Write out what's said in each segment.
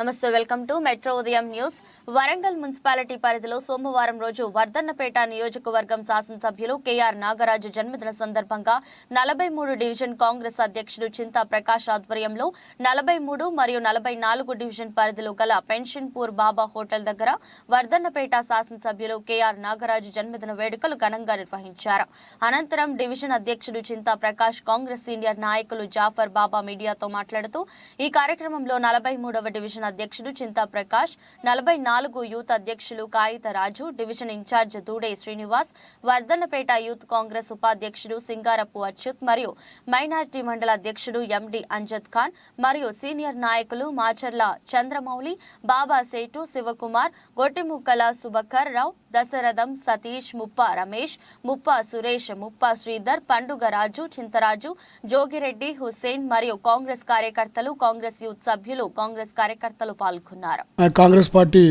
నమస్తే welcome to metro Udayam news. Warangal municipality పరిధిలో సోమవారం రోజు వర్ధన్నపేట నియోజకవర్గం శాసనసభ్యులు కేఆర్ నాగరాజు జన్మదిన సందర్భంగా నలభై మూడు డివిజన్ కాంగ్రెస్ అధ్యక్షుడు చింతా ప్రకాష్ ఆధ్వర్యంలో నలభై మూడు మరియు నలభై నాలుగు డివిజన్ పరిధిలో గల పెన్షన్పూర్ బాబా హోటల్ దగ్గర వర్ధన్నపేట శాసనసభ్యులు కేఆర్ నాగరాజు జన్మదిన వేడుకలు ఘనంగా నిర్వహించారు. అనంతరం డివిజన్ అధ్యక్షుడు చింతా ప్రకాష్ కాంగ్రెస్ సీనియర్ నాయకులు జాఫర్ బాబా మీడియాతో మాట్లాడుతూ ఈ కార్యక్రమంలో నలభై మూడవ డివిజన్ అధ్యక్షుడు చింతా ప్రకాష్ నలభై నాలుగు యూత్ అధ్యక్షులు Kagitha Raju division incharge Doode Srinivas Wardhannapet youth Congress ఉపాధ్యక్షుడు సింగారపు అచ్యుత్ మరియు మైనార్టీ మండల అధ్యక్షుడు ఎండి అంజద్ ఖాన్ మరియు సీనియర్ నాయకులు మాచర్ల చంద్రమౌళి బాబా సేటు శివకుమార్ గొట్టిముక్కల సుబకర్ రావు దశరథం సతీష్ ముప్ప రమేష్ ముప్ప సురేష్ ముప్ప శ్రీధర్ పండుగ రాజు చింతరాజు జోగిరెడ్డి హుస్సేన్ మరియు కాంగ్రెస్ కార్యకర్తలు కాంగ్రెస్ యూత్ సభ్యులు కాంగ్రెస్ కార్యకర్తలు పాల్గొన్నారు. ఆ Congress party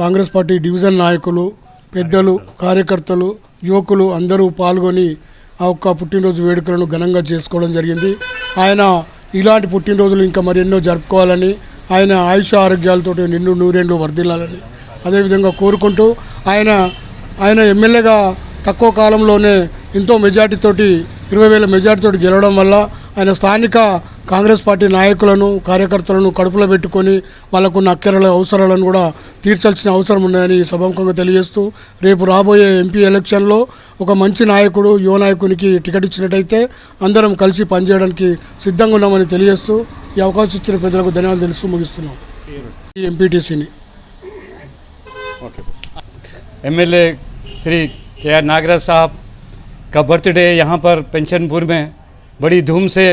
Congress party division నాయకులు పెద్దలు కార్యకర్తలు యువకులు అందరూ పాల్గొని ఆ ఒక్క పుట్టినరోజు వేడుకలను ఘనంగా చేసుకోవడం జరిగింది. ఆయన ఇలాంటి పుట్టినరోజులు ఇంకా మరెన్నో జరుపుకోవాలని ఆయన ఆయుష ఆరోగ్యాలతో నిన్ను నూరేండ్లు వర్ధిల్లాలని అదేవిధంగా కోరుకుంటూ ఆయన ఆయన ఎమ్మెల్యేగా తక్కువ కాలంలోనే ఎంతో మెజార్టీతోటి ఇరవై వేల మెజార్టీతోటి గెలవడం వల్ల ఆయన స్థానిక కాంగ్రెస్ పార్టీ నాయకులను కార్యకర్తలను కడుపులో పెట్టుకొని వాళ్ళకున్న అక్కరల అవసరాలను కూడా తీర్చాల్సిన అవసరం ఉన్నాయని సభాముఖంగా తెలియజేస్తూ రేపు రాబోయే ఎంపీ ఎలక్షన్లో ఒక మంచి నాయకుడు యువ నాయకునికి టికెట్ ఇచ్చినట్టయితే అందరం కలిసి పనిచేయడానికి సిద్ధంగా ఉన్నామని తెలియజేస్తూ ఈ అవకాశం ఇచ్చిన పెద్దలకు ధన్యవాదాలు తెలుస్తూ ముగిస్తున్నాం. ఈ ఎంపీటీసీని एमएलए श्री के आर नागराज साहब का बर्थडे यहाँ पर पेंशनपुर में बड़ी धूम से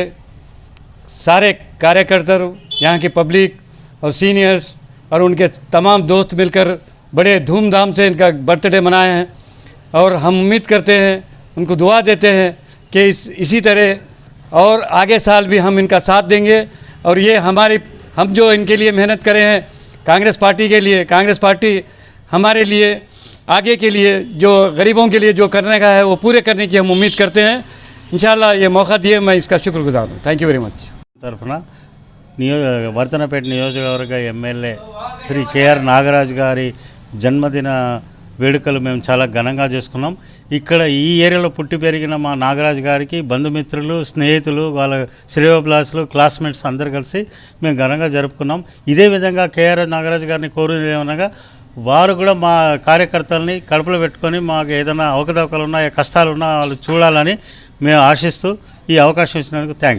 सारे कार्यकर्ता यहाँ की पब्लिक और सीनियर्स और उनके तमाम दोस्त मिलकर बड़े धूमधाम से इनका बर्थडे मनाए हैं और हम उम्मीद करते हैं, उनको दुआ देते हैं कि इस, इसी तरह और आगे साल भी हम इनका साथ देंगे और ये हमारी, हम जो इनके लिए मेहनत करे हैं, कांग्रेस पार्टी के लिए, कांग्रेस पार्टी हमारे लिए आगे के लिए जो गरीबों के लिए जो करने का है वो पूरे करने की हम उम्मीद करते हैं इंशाल्लाह ये मौका दिए मैं इसका शुक्रगुजार हूँ थैंक यू वेरी मच తరఫున నియో వర్ధనపేట నియోజకవర్గ ఎమ్మెల్యే శ్రీ కేఆర్ నాగరాజు గారి జన్మదిన వేడుకలు మేము చాలా ఘనంగా చేసుకున్నాం ఇక్కడ ఈ ఏరియాలో పుట్టి పెరిగిన మా నాగరాజు గారికి బంధుమిత్రులు స్నేహితులు వాళ్ళ శ్రేయోభిలాసులు క్లాస్మేట్స్ అందరు కలిసి మేము ఘనంగా జరుపుకున్నాం ఇదే విధంగా కేఆర్ నాగరాజు గారిని కోరేది ఏమనగా వారు కూడా మా కార్యకర్తల్ని కడుపులో పెట్టుకొని మాకు ఏదైనా అవకతవకలు ఉన్నా కష్టాలు ఉన్నా వాళ్ళు చూడాలని మేము ఆశిస్తూ ఈ అవకాశం ఇచ్చినందుకు థ్యాంక్స్